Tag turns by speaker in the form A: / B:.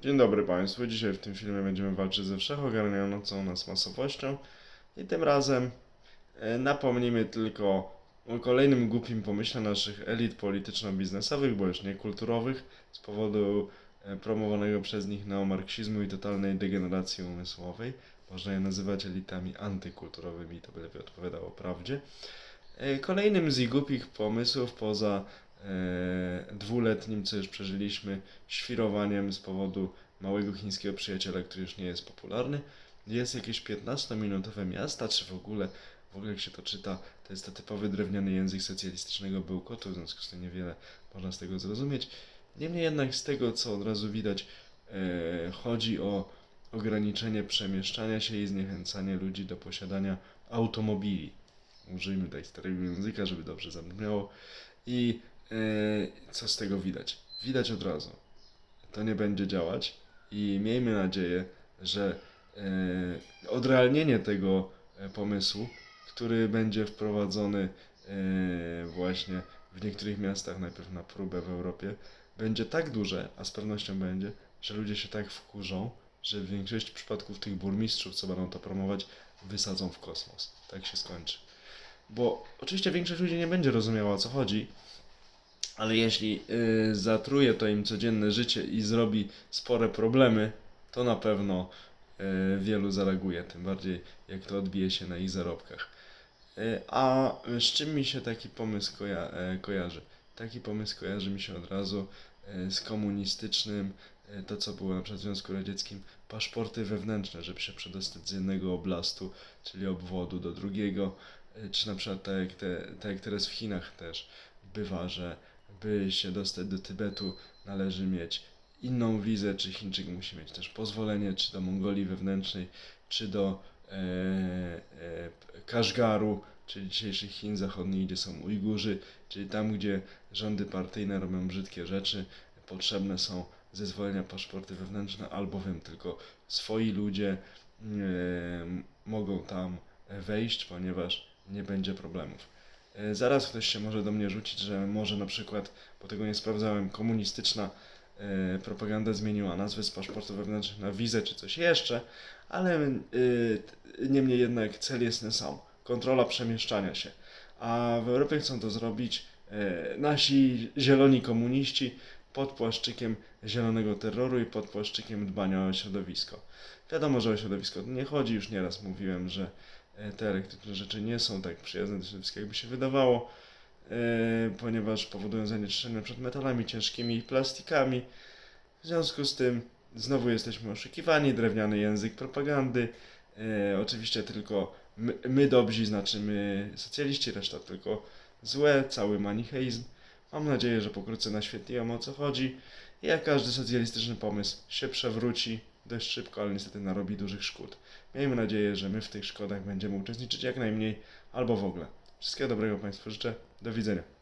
A: Dzień dobry Państwu. Dzisiaj w tym filmie będziemy walczyć ze wszechogarniającą nas masowością i tym razem e, napomnimy tylko o kolejnym głupim pomyśle naszych elit polityczno-biznesowych, bo już nie kulturowych, z powodu e, promowanego przez nich neomarksizmu i totalnej degeneracji umysłowej. Można je nazywać elitami antykulturowymi, to by lepiej odpowiadało prawdzie. E, Kolejnym z ich głupich pomysłów, poza dwuletnim, co już przeżyliśmy, świrowaniem z powodu małego chińskiego przyjaciela, który już nie jest popularny, jest jakieś 15-minutowe miasta, czy w ogóle, w ogóle jak się to czyta, to jest to typowy drewniany język socjalistycznego bełkotu, w związku z tym niewiele można z tego zrozumieć. Niemniej jednak z tego, co od razu widać, e, chodzi o ograniczenie przemieszczania się i zniechęcanie ludzi do posiadania automobili użyjmy tutaj starego języka, żeby dobrze zabrzmiało. I e, co z tego widać? Widać od razu. To nie będzie działać i miejmy nadzieję, że e, odrealnienie tego e, pomysłu, który będzie wprowadzony właśnie w niektórych miastach, najpierw na próbę w Europie, będzie tak duże, a z pewnością będzie, że ludzie się tak wkurzą, że w większości przypadków tych burmistrzów, co będą to promować, wysadzą w kosmos. Tak się skończy. Bo oczywiście większość ludzi nie będzie rozumiała o co chodzi, ale jeśli y, zatruje to im codzienne życie i zrobi spore problemy, to na pewno y, wielu zareaguje, tym bardziej jak to odbije się na ich zarobkach. Y, a z czym mi się taki pomysł koja- e, kojarzy? Taki pomysł kojarzy mi się od razu y, z komunistycznym, y, to co było na przykład w Związku Radzieckim, paszporty wewnętrzne, żeby się przedostać z jednego oblastu, czyli obwodu do drugiego, czy na przykład tak jak, te, tak jak teraz w Chinach też bywa, że by się dostać do Tybetu należy mieć inną wizę, czy Chińczyk musi mieć też pozwolenie, czy do Mongolii wewnętrznej, czy do e, e, Kaszgaru, czyli dzisiejszych Chin zachodnich, gdzie są Ujgurzy, czyli tam, gdzie rządy partyjne robią brzydkie rzeczy, potrzebne są zezwolenia, paszporty wewnętrzne, albowiem tylko swoi ludzie e, mogą tam wejść, ponieważ nie będzie problemów. E, Zaraz ktoś się może do mnie rzucić, że może na przykład, bo tego nie sprawdzałem, komunistyczna e, propaganda zmieniła nazwę z paszportu wewnętrznych na wizę czy coś jeszcze, ale e, niemniej jednak cel jest ten sam. Kontrola przemieszczania się. A w Europie chcą to zrobić nasi zieloni komuniści pod płaszczykiem zielonego terroru i pod płaszczykiem dbania o środowisko. Wiadomo, że o środowisko nie chodzi, już nieraz mówiłem, że te elektryczne rzeczy nie są tak przyjazne do środowiska, jakby się wydawało, e, ponieważ powodują zanieczyszczenie przed metalami ciężkimi i plastikami. W związku z tym znowu jesteśmy oszukiwani, drewniany język propagandy. E, oczywiście tylko my, my dobrzy, znaczy my socjaliści, reszta tylko złe, cały manicheizm. Mam nadzieję, że pokrótce naświetliłem o co chodzi. Jak każdy socjalistyczny pomysł się przewróci dość szybko, ale niestety narobi dużych szkód. Miejmy nadzieję, że my w tych szkodach będziemy uczestniczyć jak najmniej albo w ogóle. Wszystkiego dobrego Państwu życzę. Do widzenia.